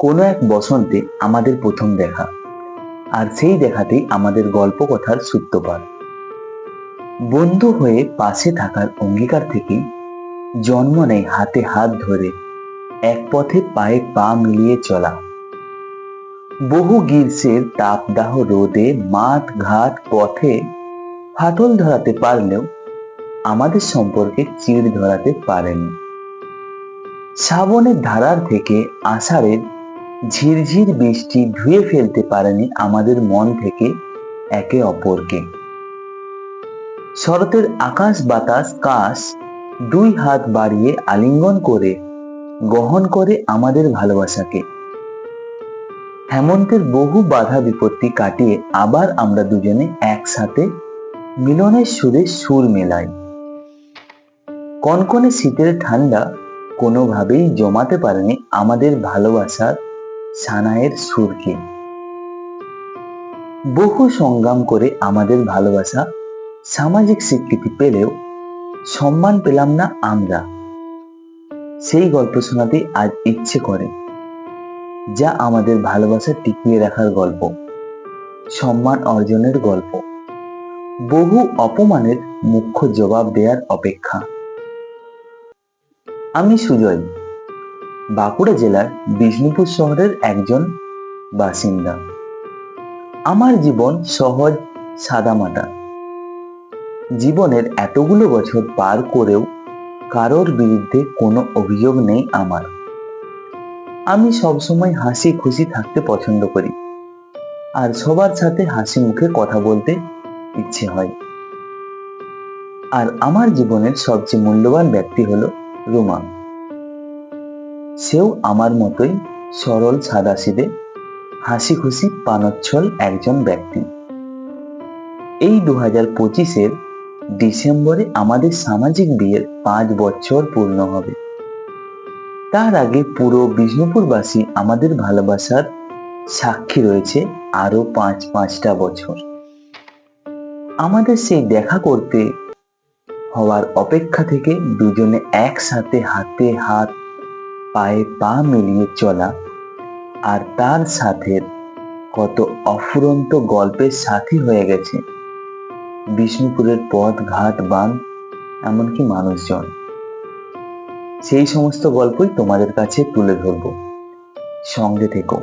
কোনো এক বসন্তে আমাদের প্রথম দেখা, আর সেই দেখাতেই আমাদের গল্প কথার সূত্রপাত। বন্ধু হয়ে পাশে থাকার অঙ্গীকার থেকে জন্ম নেয় হাতে হাত ধরে এক পথে পায়ে পা মিলিয়ে চলা। বহু গ্রীষ্মের তাপদাহ রোদে মাঠ ঘাট পথে ফাটল ধরাতে পারলেও আমাদের সম্পর্কে চিড় ধরাতে পারেনি। শ্রাবণের ধারার থেকে আষাঢ়ের ঝিরঝির বৃষ্টি ধুয়ে ফেলতে পারেনি আমাদের মন থেকে একে অপরকে। শরতের আকাশ বাতাস কাশ দুই হাত বাড়িয়ে আলিঙ্গন করে গ্রহণ করে আমাদের ভালোবাসাকে। হেমন্তের বহু বাধা বিপত্তি কাটিয়ে আবার আমরা দুজনে একসাথে মিলনের সুরে সুর মেলাই। কনকনে শীতের ঠান্ডা কোনোভাবেই জমাতে পারেনি আমাদের ভালোবাসার সানায়ের সুরকে। বহু সংগ্রাম করে আমাদের ভালোবাসা সামাজিক স্বীকৃতি পেলেও সম্মান পেলাম না আমরা। সেই গল্প শোনাতে আজ ইচ্ছে করে, যা আমাদের ভালোবাসা টিকিয়ে রাখার গল্প, সম্মান অর্জনের গল্প, বহু অপমানের মুখ্য জবাব দেওয়ার অপেক্ষা। আমি সুজয়। বাঁকুড়া জেলার বিষ্ণুপুর শহরের একজন বাসিন্দা। আমার জীবন সহজ, সাদামাটা। জীবনের এতগুলো বছর পার করেও কারোর বিরুদ্ধে কোনো অভিযোগ নেই আমার। আমি সবসময় হাসি খুশি থাকতে পছন্দ করি। আর সবার সাথে হাসি মুখে কথা বলতে ইচ্ছে হয়। আর আমার জীবনের সবচেয়ে মূল্যবান ব্যক্তি হলো রুমা। সেও আমার মতোই সরল সাদাসিদে হাসি খুশি পানচ্ছল একজন ব্যক্তি। এই দু হাজার পঁচিশের ডিসেম্বরে আমাদের সামাজিক বিয়ের পাঁচ বছর পূর্ণ হবে। তার আগে পুরো বিষ্ণুপুরবাসী আমাদের ভালোবাসার সাক্ষী রয়েছে আরও পাঁচ পাঁচটা বছর। আমাদের সেই দেখা করতে হওয়ার অপেক্ষা থেকে দুজনে একসাথে হাতে হাত পায়ে পা মিলিয়ে চলা আর তার সাথে কত অফুরন্ত গল্পের সাথী হয়ে গেছে। বিষ্ণুপুরের পথ, ঘাট বান এমনকি মানুষজন। সেই সমস্ত গল্পই তোমাদের কাছে তুলে ধরব। সঙ্গে থেকো।